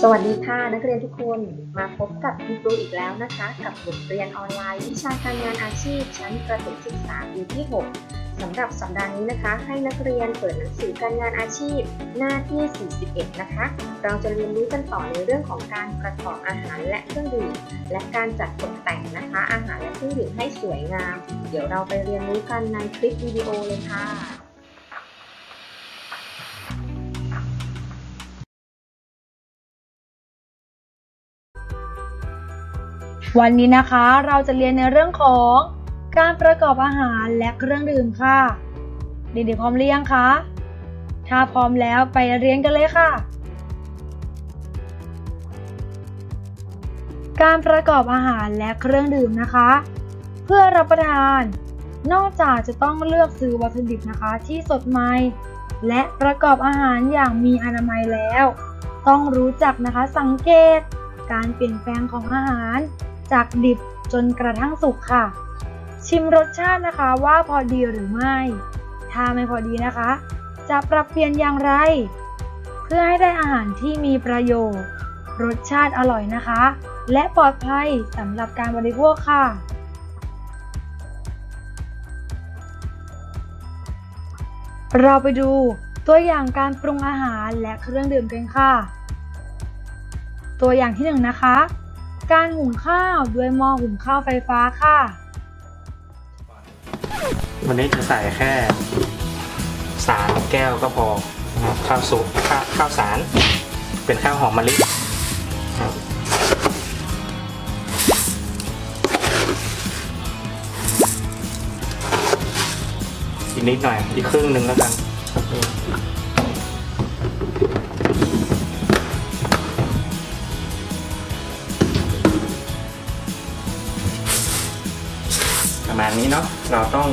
สวัสดีค่ะนักเรียนทุกคนมาพบกับคุณครูอีกแล้วนะคะ กับบทเรียนออนไลน์วิชาการงานอาชีพ ชั้นประถมศึกษาปีที่ 6สำหรับสัปดาห์นี้นะคะ ให้นักเรียนเปิดหนังสือการงานอาชีพ หน้าที่ 41 นะคะ เราจะเรียนรู้กันต่อในเรื่องของการประกอบอาหารและเครื่องดื่มและการจัดตกแต่งนะคะ อาหารและเครื่องดื่มให้สวยงาม เดี๋ยวเราไปเรียนรู้กันในคลิปวิดีโอเลยค่ะ วันนี้นะคะเราจะเรียนในเรื่องของการประกอบอาหารและเครื่องดื่มค่ะ เด็กๆพร้อมหรือยังคะ ถ้าพร้อมแล้วไปเรียนกันเลยค่ะ การประกอบอาหารและเครื่องดื่มนะคะ เพื่อรับประทาน นอกจากจะต้องเลือกซื้อวัตถุดิบนะคะที่สดใหม่และประกอบอาหารอย่างมีอนามัยแล้ว ต้องรู้จักนะคะสังเกตการเปลี่ยนแปลงของอาหาร จากดิบจนกระทั่งสุกค่ะ ชิมรสชาตินะคะว่าพอดีหรือไม่ ถ้าไม่พอดีนะคะ จะปรับเปลี่ยนอย่างไร เพื่อให้ได้อาหารที่มีประโยชน์ รสชาติอร่อยนะคะ และปลอดภัยสำหรับการบริโภคค่ะเราไปดูตัวอย่างการปรุงอาหารและเครื่องดื่มกันค่ะ ตัวอย่างที่หนึ่งนะคะ การหุงข้าวด้วยหม้อหุงข้าวไฟฟ้าค่ะ วันนี้จะใส่แค่สามแก้วก็พอนะครับข้าวสุกข้าวข้าวสาร เป็นข้าวหอมมะลิครับอีกนิดหน่อย อีกครึ่งหนึ่งแล้วกัน ประมาณนี้เนาะเราต้อง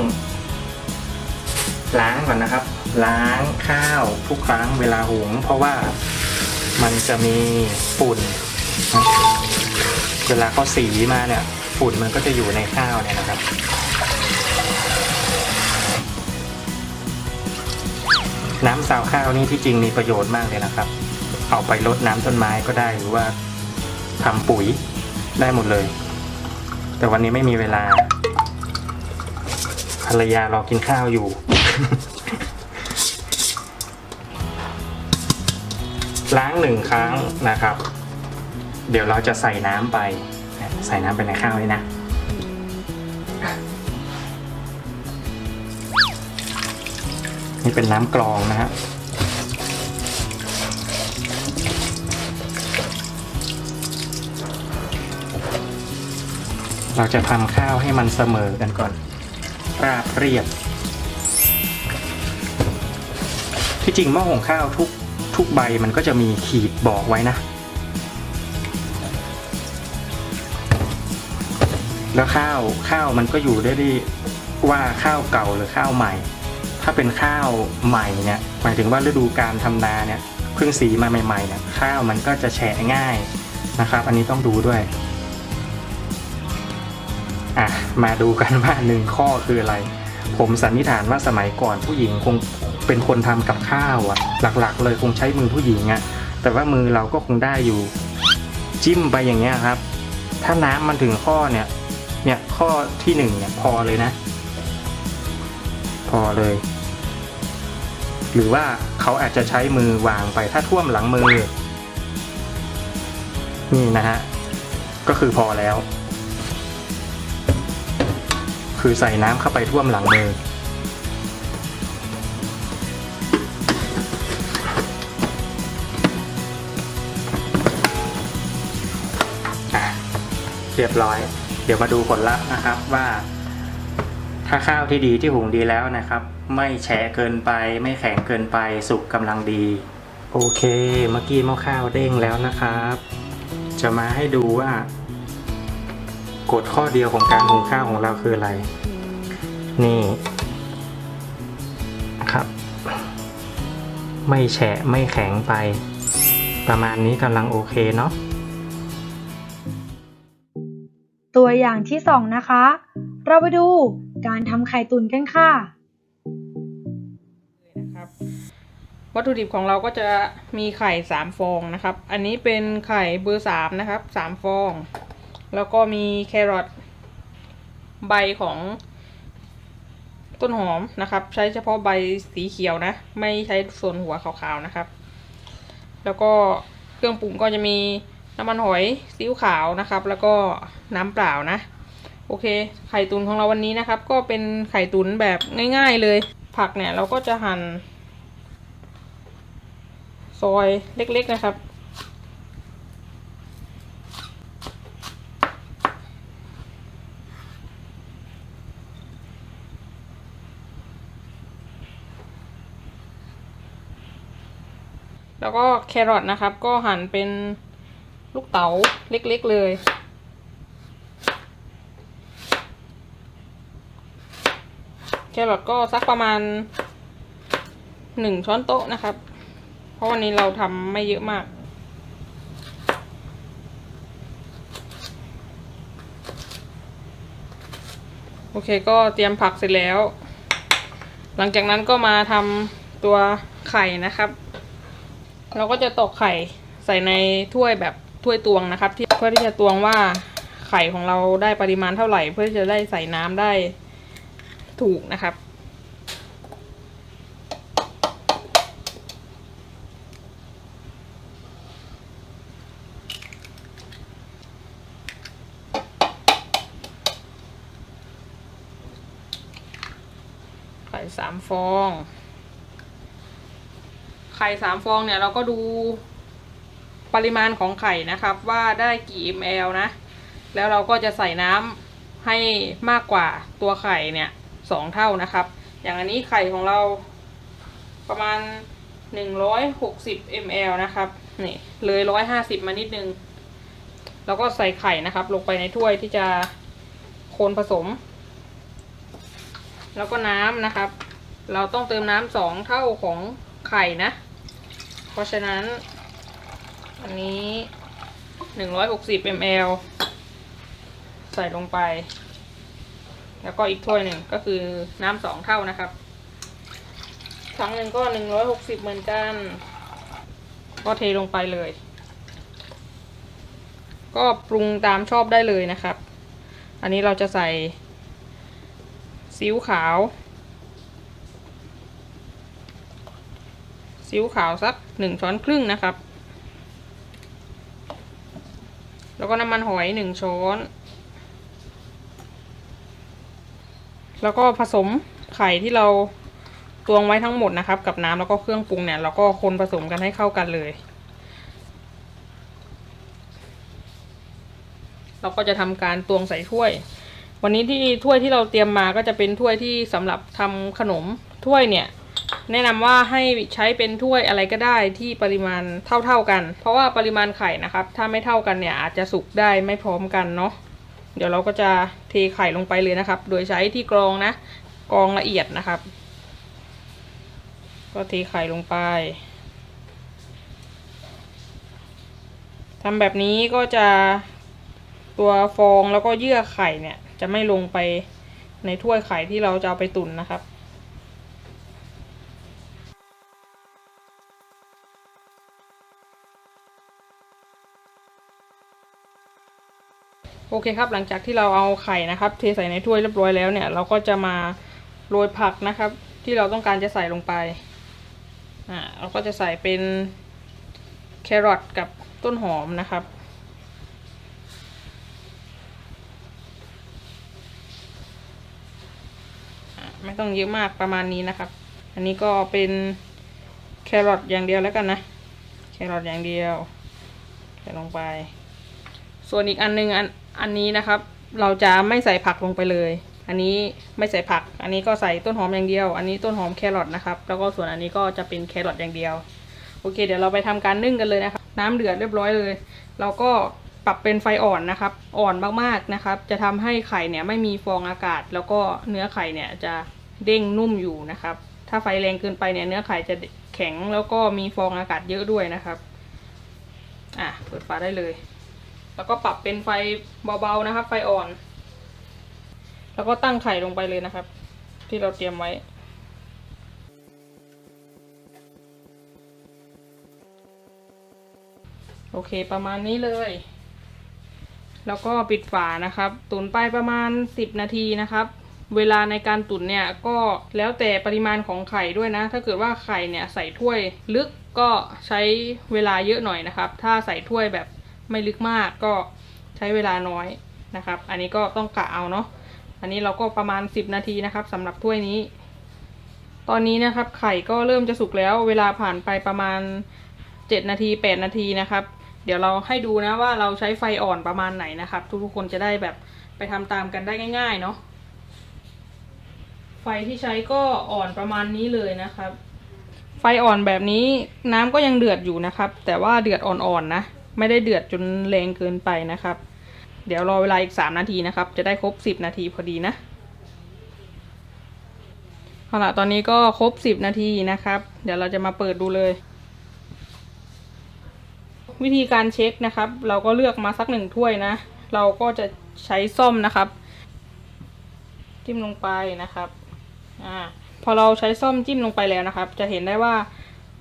ล้างก่อนนะครับ ล้างข้าวทุกครั้งเวลาหุง เพราะว่ามันจะมีฝุ่น เวลาเขาสีมาเนี่ย ฝุ่นมันก็จะอยู่ในข้าวเนี่ยนะครับน้ำซาวข้าวนี่ที่จริงมีประโยชน์มากเลยนะครับ เอาไปรดน้ำต้นไม้ก็ได้หรือว่าทำปุ๋ยได้หมดเลย แต่วันนี้ไม่มีเวลา ภรรยารอกินข้าวอยู่ ล้างหนึ่งครั้งนะครับ เดี๋ยวเราจะใส่น้ำไป ใส่น้ำไปในข้าวนี่นะนี่เป็นน้ำกรองนะฮะเราจะทำข้าวให้มันเสมอกันก่อน ราบเรียบ ที่จริงหม้อหุงข้าวทุกทุกใบมันก็จะมีขีดบอกไว้นะ แล้วข้าวข้าวมันก็อยู่ได้ดีว่าข้าวเก่าหรือข้าวใหม่ ถ้าเป็นข้าวใหม่เนี่ยหมายถึงว่าฤดูการทำนาเนี่ยเพิ่งสีมาใหม่ๆเนี่ยข้าวมันก็จะแฉะง่ายนะครับ อันนี้ต้องดูด้วย อะมาดูกันว่าหนึ่งข้อคืออะไร ผมสันนิษฐานว่าสมัยก่อนผู้หญิงคงเป็นคนทำกับข้าวอะหลักๆ เลยคงใช้มือผู้หญิงอะแต่ว่ามือเราก็คงได้อยู่ จิ้มไปอย่างเงี้ยครับ ถ้าน้ำมันถึงข้อเนี่ย เนี่ยข้อที่หนึ่งเนี่ยพอเลยนะ พอเลย หรือว่าเขาอาจจะใช้มือวางไปถ้าท่วมหลังมือ นี่นะฮะ ก็คือพอแล้ว คือใส่น้ำเข้าไปท่วมหลังมือ เรียบร้อย เดี๋ยวมาดูผลลัพธ์นะครับว่า ถ้าข้าวที่ดีที่หุงดีแล้วนะครับ ไม่แฉะเกินไป ไม่แข็งเกินไปสุกกำลังดี โอเค เมื่อกี้หม้อข้าวเด้งแล้วนะครับ จะมาให้ดูว่า กฎข้อเดียวของการหุงข้าวของเราคืออะไร นี่ครับ ไม่แฉะไม่แข็งไป ประมาณนี้กำลังโอเคเนาะตัวอย่างที่สองนะคะ เราไปดูการทำไข่ตุ๋นกันค่ะนะครับวัตถุดิบของเราก็จะมีไข่สามฟองนะครับ อันนี้เป็นไข่เบอร์สามนะครับสามฟอง แล้วก็มีแครอทใบของต้นหอมนะครับ ใช้เฉพาะใบสีเขียวนะ ไม่ใช้ส่วนหัวขาวๆนะครับ แล้วก็เครื่องปรุงก็จะมีน้ำมันหอยซีอิ๊วขาวนะครับ แล้วก็น้ำเปล่านะ โอเค ไข่ตุนของเราวันนี้นะครับ ก็เป็นไข่ตุนแบบง่าย ๆเลย ผักเนี่ยเราก็จะหั่นซอยเล็กๆนะครับ แล้วก็แครอทนะครับ ก็หั่นเป็นลูกเต๋าเล็กๆเลยแครอทก็สักประมาณหนึ่งช้อนโต๊ะนะครับ เพราะวันนี้เราทำไม่เยอะมาก โอเคก็เตรียมผักเสร็จแล้ว หลังจากนั้นก็มาทำตัวไข่นะครับ เราก็จะตอกไข่ใส่ในถ้วยแบบถ้วยตวงนะครับ ที่เพื่อที่จะตวงว่าไข่ของเราได้ปริมาณเท่าไหร่ เพื่อที่จะได้ใส่น้ำได้ถูกนะครับ ไข่สามฟอง ไข่สามฟองเนี่ยเราก็ดูปริมาณของไข่นะครับ ว่าได้กี่ ml นะ แล้วเราก็จะใส่น้ำให้มากกว่าตัวไข่เนี่ยสองเท่านะครับ อย่างอันนี้ไข่ของเราประมาณหนึ่งร้อยหกสิบ ml นะครับนี่เลยร้อยห้าสิบมานิดนึง แล้วก็ใส่ไข่นะครับ ลงไปในถ้วยที่จะคนผสม แล้วก็น้ำนะครับ เราต้องเติมน้ำสองเท่าของไข่นะ เพราะฉะนั้น อันนี้หนึ่งร้อยหกสิบ ml ใส่ลงไป แล้วก็อีกถ้วยหนึ่งก็คือน้ำสองเท่านะครับถังหนึ่งก็หนึ่งร้อยหกสิบเหมือนกัน ก็เทลงไปเลย ก็ปรุงตามชอบได้เลยนะครับ อันนี้เราจะใส่ซีอิ๊วขาว ซีอิ๊วขาวสักหนึ่งช้อนครึ่งนะครับ แล้วก็น้ำมันหอยหนึ่งช้อน แล้วก็ผสมไข่ที่เราตวงไว้ทั้งหมดนะครับ กับน้ำแล้วก็เครื่องปรุงเนี่ยเราก็คนผสมกันให้เข้ากันเลย เราก็จะทำการตวงใส่ถ้วย วันนี้ที่ถ้วยที่เราเตรียมมาก็จะเป็นถ้วยที่สำหรับทำขนมถ้วยเนี่ย แนะนำว่าให้ใช้เป็นถ้วยอะไรก็ได้ที่ปริมาณเท่าๆกัน เพราะว่าปริมาณไข่นะครับ ถ้าไม่เท่ากันเนี่ยอาจจะสุกได้ไม่พร้อมกันเนาะเดี๋ยวเราก็จะเทไข่ลงไปเลยนะครับ โดยใช้ที่กรองนะกรองละเอียดนะครับ ก็เทไข่ลงไปทำแบบนี้ก็จะตัวฟองแล้วก็เยื่อไข่เนี่ย จะไม่ลงไปในถ้วยไข่ที่เราจะเอาไปตุ๋นนะครับ โอเคครับ หลังจากที่เราเอาไข่นะครับ เทใส่ในถ้วยเรียบร้อยแล้วเนี่ย เราก็จะมาโรยผักนะครับ ที่เราต้องการจะใส่ลงไปอ่าเราก็จะใส่เป็นแครอทกับต้นหอมนะครับ ไม่ต้องเยอะมากประมาณนี้นะครับ อันนี้ก็เป็นแครอทอย่างเดียวแล้วกันนะ แครอทอย่างเดียวใส่ลงไป ส่วนอีกอันนึงอันอันนี้นะครับ เราจะไม่ใส่ผักลงไปเลย อันนี้ไม่ใส่ผัก อันนี้ก็ใส่ต้นหอมอย่างเดียว อันนี้ต้นหอมแครอทนะครับ แล้วก็ส่วนอันนี้ก็จะเป็นแครอทอย่างเดียว โอเค เดี๋ยวเราไปทำการนึ่งกันเลยนะครับ น้ำเดือดเรียบร้อยเลย เราก็ปรับเป็นไฟอ่อนนะครับ อ่อนมากๆนะครับ จะทำให้ไข่เนี่ยไม่มีฟองอากาศ แล้วก็เนื้อไข่เนี่ยจะเด้งนุ่มอยู่นะครับ ถ้าไฟแรงเกินไปเนี่ยเนื้อไข่จะแข็งแล้วก็มีฟองอากาศเยอะด้วยนะครับ อะเปิดฝาได้เลย แล้วก็ปรับเป็นไฟเบาๆนะครับ ไฟอ่อน แล้วก็ตั้งไข่ลงไปเลยนะครับ ที่เราเตรียมไว้ โอเคประมาณนี้เลย แล้วก็ปิดฝานะครับ ตุ๋นไปประมาณ 10 นาทีนะครับเวลาในการตุ๋นเนี่ยก็แล้วแต่ปริมาณของไข่ด้วยนะ ถ้าเกิดว่าไข่เนี่ยใส่ถ้วยลึกก็ใช้เวลาเยอะหน่อยนะครับ ถ้าใส่ถ้วยแบบ ไม่ลึกมากก็ใช้เวลาน้อยนะครับ อันนี้ก็ต้องกะเอาเนาะอันนี้เราก็ประมาณ 10 นาทีนะครับสำหรับถ้วยนี้ ตอนนี้นะครับไข่ก็เริ่มจะสุกแล้ว เวลาผ่านไปประมาณ 7 นาที 8 นาทีนะครับ เดี๋ยวเราให้ดูนะว่าเราใช้ไฟอ่อนประมาณไหนนะครับ ทุกๆคนจะได้แบบไปทำตามกันได้ง่าย ๆ เนาะไฟที่ใช้ก็อ่อนประมาณนี้เลยนะครับ ไฟอ่อนแบบนี้น้ำก็ยังเดือดอยู่นะครับ แต่ว่าเดือดอ่อนๆนะ ไม่ได้เดือดจนแรงเกินไปนะครับ เดี๋ยวรอเวลาอีก 3 นาทีนะครับ จะได้ครบ 10 นาทีพอดีนะเอาละตอนนี้ก็ครบ 10 นาทีนะครับ เดี๋ยวเราจะมาเปิดดูเลย วิธีการเช็คนะครับ เราก็เลือกมาสักหนึ่งถ้วยนะ เราก็จะใช้ส้มนะครับ จิ้มลงไปนะครับอ่าพอเราใช้ส้มจิ้มลงไปแล้วนะครับ จะเห็นได้ว่า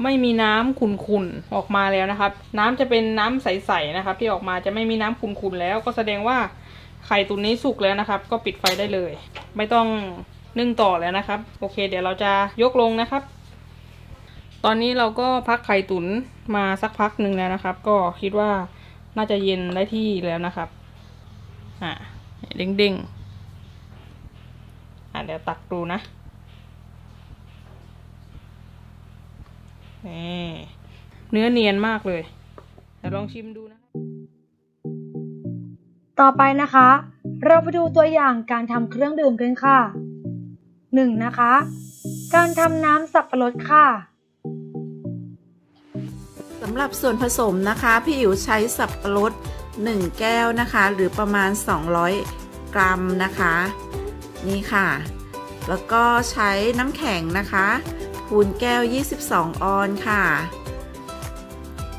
ไม่มีน้ำขุ่นๆออกมาแล้วนะครับ น้ำจะเป็นน้ำใสๆนะครับ ที่ออกมาจะไม่มีน้ำขุ่นๆแล้ว ก็แสดงว่าไข่ตุ๋นนี้สุกแล้วนะครับ ก็ปิดไฟได้เลย ไม่ต้องนึ่งต่อแล้วนะครับ โอเค เดี๋ยวเราจะยกลงนะครับ ตอนนี้เราก็พักไข่ตุ๋นมาสักพักหนึ่งแล้วนะครับ ก็คิดว่าน่าจะเย็นได้ที่แล้วนะครับอ่าเด้งๆอะเดี๋ยวตักดูนะ เนื้อเนียนมากเลยเดี๋ยวลองชิมดูนะ ต่อไปนะคะ เราไปดูตัวอย่างการทำเครื่องดื่มกันค่ะ 1. นะคะ การทำน้ำสับปะรดค่ะสำหรับส่วนผสมนะคะ พี่อิ๋วใช้สับปะรด 1 แก้วนะคะ หรือประมาณ 200 กรัมนะคะ นี่ค่ะ แล้วก็ใช้น้ำแข็งนะคะ คูณแก้ว 22 ออนค่ะ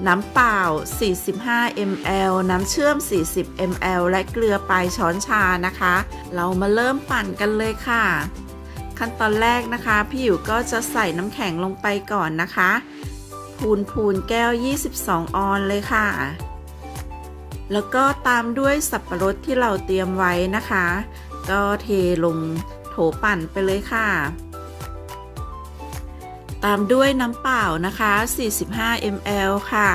น้ำเปล่า 45 ml น้ำเชื่อม 40 ml และเกลือปลายช้อนชานะคะ เรามาเริ่มปั่นกันเลยค่ะ ขั้นตอนแรกนะคะ พี่อิ๋วก็จะใส่น้ำแข็งลงไปก่อนนะคะ พูนพูนแก้ว 22 ออนเลยค่ะแล้วก็ตามด้วยสับปะรดที่เราเตรียมไว้นะคะ ก็เทลงโถปั่นไปเลยค่ะ ตามด้วยน้ำเปล่านะคะ 45 ml ค่ะ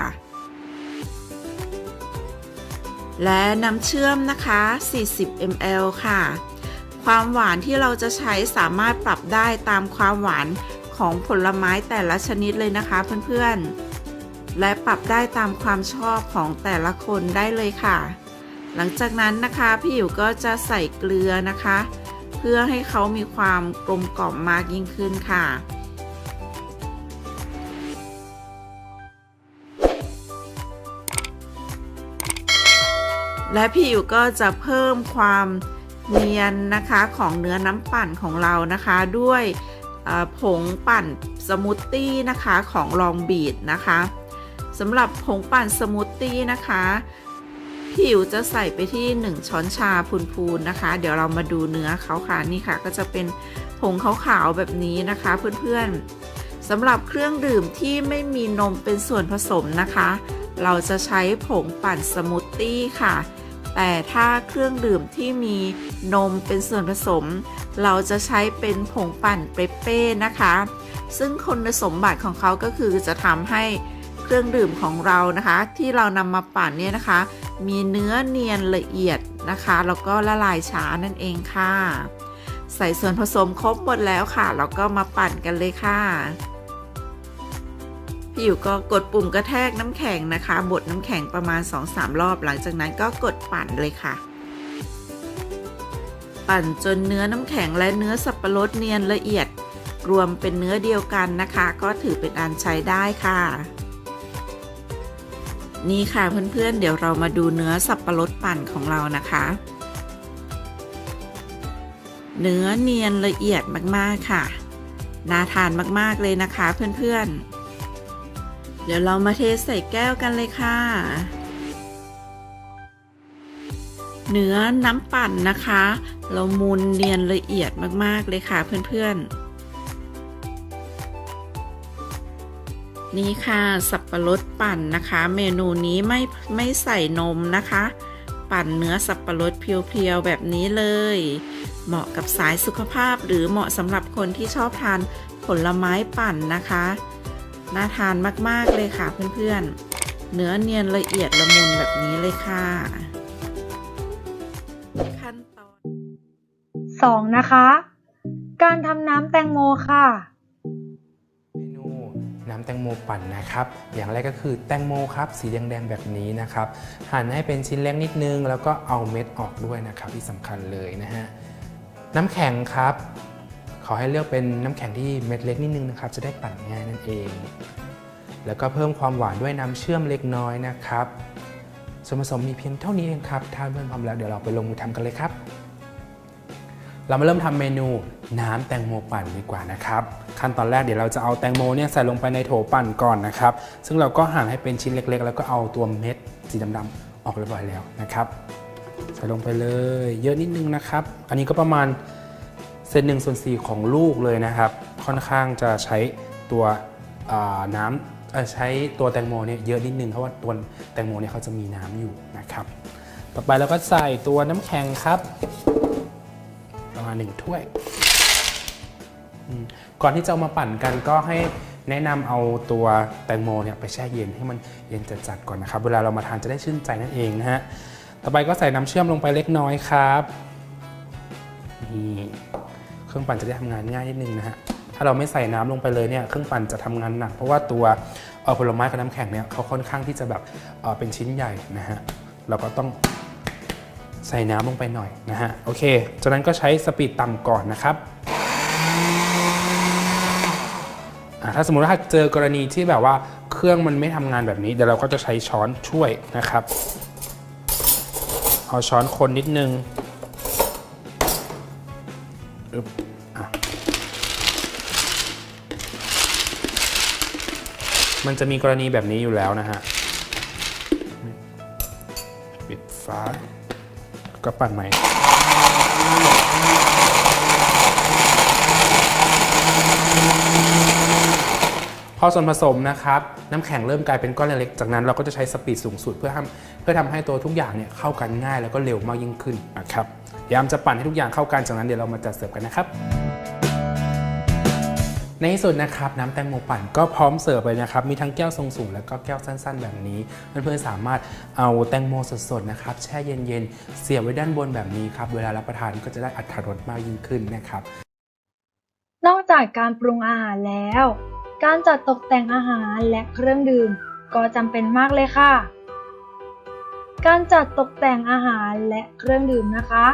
และน้ำเชื่อมนะคะ 40 ml ค่ะ ความหวานที่เราจะใช้สามารถปรับได้ตามความหวานของผลไม้แต่ละชนิดเลยนะคะเพื่อนๆ และปรับได้ตามความชอบของแต่ละคนได้เลยค่ะ หลังจากนั้นนะคะพี่อิ๋วก็จะใส่เกลือนะคะ เพื่อให้เขามีความกลมกล่อมมากยิ่งขึ้นค่ะ และพี่อิ๋วก็จะเพิ่มความเนียนนะคะของเนื้อน้ำปั่นของเรานะคะด้วยผงปั่นสมูทตี้นะคะของลองบีดนะคะสำหรับผงปั่นสมูทตี้นะคะพี่อิ๋วจะใส่ไปที่ 1 ช้อนชาพูนๆนะคะ เดี๋ยวเรามาดูเนื้อเขาค่ะนี่ค่ะ ก็จะเป็นผงขาวๆแบบนี้นะคะเพื่อนๆสำหรับเครื่องดื่มที่ไม่มีนมเป็นส่วนผสมนะคะ เราจะใช้ผงปั่นสมูทตี้ค่ะ แต่ถ้าเครื่องดื่มที่มีนมเป็นส่วนผสม เราจะใช้เป็นผงปั่นเปเป้นะคะ ซึ่งคุณสมบัติของเขาก็คือจะทำให้เครื่องดื่มของเรานะคะ ที่เรานำมาปั่นเนี่ยนะคะ มีเนื้อเนียนละเอียดนะคะแล้วก็ละลายช้านั่นเองค่ะ ใส่ส่วนผสมครบหมดแล้วค่ะแล้วก็มาปั่นกันเลยค่ะ พี่อยู่ก็กดปุ่มกระแทกน้ำแข็งนะคะ บดน้ำแข็งประมาณ 2-3 รอบ หลังจากนั้นก็กดปั่นเลยค่ะ ปั่นจนเนื้อน้ำแข็งและเนื้อสับปะรดเนียนละเอียด รวมเป็นเนื้อเดียวกันนะคะ ก็ถือเป็นอันใช้ได้ค่ะ นี่ค่ะเพื่อนๆเดี๋ยวเรามาดูเนื้อสับปะรดปั่นของเรานะคะเนื้อเนียนละเอียดมาก ๆ ค่ะ น่าทานมาก ๆ เลยนะคะเพื่อน ๆ เดี๋ยวเรามาเทใส่แก้วกันเลยค่ะ เนื้อน้ำปั่นนะคะ เรามูนเนียนละเอียดมากๆเลยค่ะเพื่อนๆ นี่ค่ะสับปะรดปั่นนะคะ เมนูนี้ไม่ไม่ใส่นมนะคะ ปั่นเนื้อสับปะรดเพียวๆแบบนี้เลย เหมาะกับสายสุขภาพหรือเหมาะสำหรับคนที่ชอบทานผลไม้ปั่นนะคะ น่าทานมากๆเลยค่ะเพื่อนๆ เนื้อเนียนละเอียดละมุนแบบนี้เลยค่ะขั้นตอน 2. นะคะ การทำน้ำแตงโมค่ะ เมนูน้ำแตงโมปั่นนะครับ อย่างแรกก็คือแตงโมครับ สีแดงๆแบบนี้นะครับ หั่นให้เป็นชิ้นเล็กนิดนึง แล้วก็เอาเม็ดออกด้วยนะครับที่สำคัญเลยนะฮะ น้ำแข็งครับ ขอให้เลือกเป็นน้ำแข็งที่เม็ดเล็กนิดนึงนะครับ จะได้ปั่นง่ายนั่นเอง แล้วก็เพิ่มความหวานด้วยน้ำเชื่อมเล็กน้อยนะครับ ส่วนผสมมีเพียงเท่านี้เองครับถ้าเพื่อนพร้อมแล้วเดี๋ยวเราไปลงมือทำกันเลยครับ เรามาเริ่มทำเมนูน้ำแตงโมปั่นดีกว่านะครับ ขั้นตอนแรกเดี๋ยวเราจะเอาแตงโมเนี่ยใส่ลงไปในโถปั่นก่อนนะครับ ซึ่งเราก็หั่นให้เป็นชิ้นเล็ก ๆ แล้วก็เอาตัวเม็ดสีดำๆออกเรียบร้อยแล้วนะครับ ใส่ลงไปเลย เยอะนิดนึงนะครับ อันนี้ก็ประมาณ ศษหนึ่งส่วนสี่ของลูกเลยนะครับ ค่อนข้างจะใช้ตัวน้ำใช้ตัวแตงโมเนี่ยเยอะนิดนึงเพราะว่าตัวแตงโมเนี่ยเขาจะมีน้ำอยู่นะครับ ต่อไปเราก็ใส่ตัวน้ำแข็งครับประมาณหนึ่งถ้วย ก่อนที่จะเอามาปั่นกันก็ให้แนะนำเอาตัวแตงโมเนี่ยไปแช่เย็นให้มันเย็นจัดๆก่อนนะครับ เวลาเรามาทานจะได้ชื่นใจนั่นเองนะฮะ ต่อไปก็ใส่น้ำเชื่อมลงไปเล็กน้อยครับนี่ เครื่องปั่นจะได้ทำงานง่ายนิดนึงนะฮะถ้าเราไม่ใส่น้ำลงไปเลยเนี่ยเครื่องปั่นจะทำงานหนัก เพราะว่าตัวออผลไม้กับน้ำแข็งเนี่ยเขาค่อนข้างที่จะแบบเเป็นชิ้นใหญ่นะฮะเราก็ต้องใส่น้ำลงไปหน่อยนะฮะโอเคจากนั้นก็ใช้สปีดต่ำก่อนนะครับอะถ้าสมมติว่าเจอกรณีที่แบบว่าเครื่องมันไม่ทำงานแบบนี้เดี๋ยวเราก็จะใช้ช้อนช่วยนะครับเอาช้อนคนนิดนึง มันจะมีกรณีแบบนี้อยู่แล้วนะฮะปิดฟ้าก็ปั่นใหม่พอส่วนผสมนะครับ น้ำแข็งเริ่มกลายเป็นก้อนเล็กๆจากนั้นเราก็จะใช้สปีดสูงสุดเพื่อทำเพื่อทำให้ตัวทุกอย่างเนี่ยเข้ากันง่ายแล้วก็เร็วมากยิ่งขึ้นนะครับพยายามจะปั่นให้ทุกอย่างเข้ากันจากนั้นเดี๋ยวเรามาจัดเสิร์ฟกันนะครับ ในที่สุดนะครับน้ำแตงโมปั่นก็พร้อมเสิร์ฟเลยนะครับ มีทั้งแก้วทรงสูงและก็แก้วสั้น ๆ แบบนี้ เพื่อนๆสามารถเอาแตงโมสดๆนะครับแช่เย็นๆ เสียบไว้ด้านบนแบบนี้ครับ เวลารับประทานก็จะได้อรรถรสมากยิ่งขึ้นนะครับ นอกจากการปรุงอาหารแล้ว การจัดตกแต่งอาหารและเครื่องดื่ม ก็จำเป็นมากเลยค่ะ การจัดตกแต่งอาหารและเครื่องดื่มนะคะ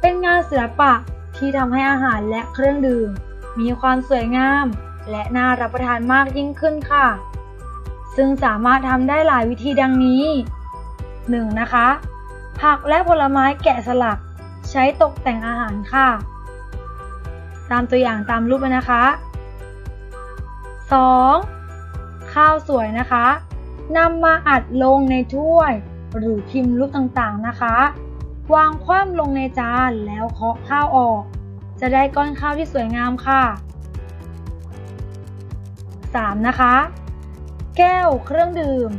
เป็นงานศิลปะที่ทำให้อาหารและเครื่องดื่ม มีความสวยงาม และน่ารับประทานมากยิ่งขึ้นค่ะ ซึ่งสามารถทำได้หลายวิธีดังนี้ 1. นะคะ ผักและผลไม้แกะสลัก ใช้ตกแต่งอาหารค่ะ ตามตัวอย่างตามรูปเลยนะคะ 2. ข้าวสวยนะคะนำมาอัดลงในถ้วย หรือพิมพ์รูปต่างๆนะคะ วางคว่ำลงในจานแล้วเคาะข้าวออก จะได้ก้อนข้าวที่สวยงามค่ะ 3. นะคะ แก้วเครื่องดื่ม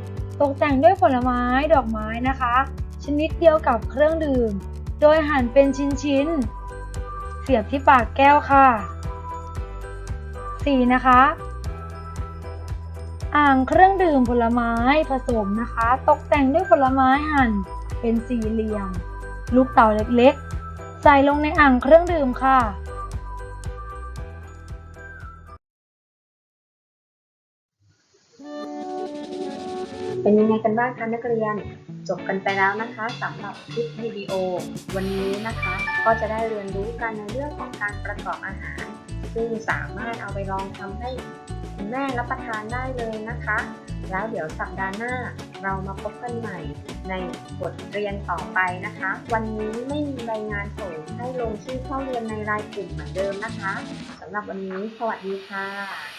ตกแต่งด้วยผลไม้ดอกไม้นะคะ ชนิดเดียวกับเครื่องดื่ม โดยหั่นเป็นชิ้นๆ เสียบที่ปากแก้วค่ะ 4. นะคะ อ่างเครื่องดื่มผลไม้ผสมนะคะ ตกแต่งด้วยผลไม้หั่นเป็นสี่เหลี่ยม ลูกเต่าเล็กๆ ใส่ลงในอ่างเครื่องดื่มค่ะเป็นยังไงกันบ้างคะนักเรียน จบกันไปแล้วนะคะสำหรับคลิปวิดีโอ วันนี้นะคะก็จะได้เรียนรู้กันในเรื่องของการประกอบอาหาร ซึ่งสามารถเอาไปลองทำให้คุณแม่รับประทานได้เลยนะคะ แล้วเดี๋ยวสัปดาห์หน้า เรามาพบกันใหม่ในบทเรียนต่อไปนะคะ วันนี้ไม่มีรายงานส่งให้ลงชื่อเข้าเรียนในรายกลุ่มเหมือนเดิมนะคะสำหรับวันนี้สวัสดีค่ะ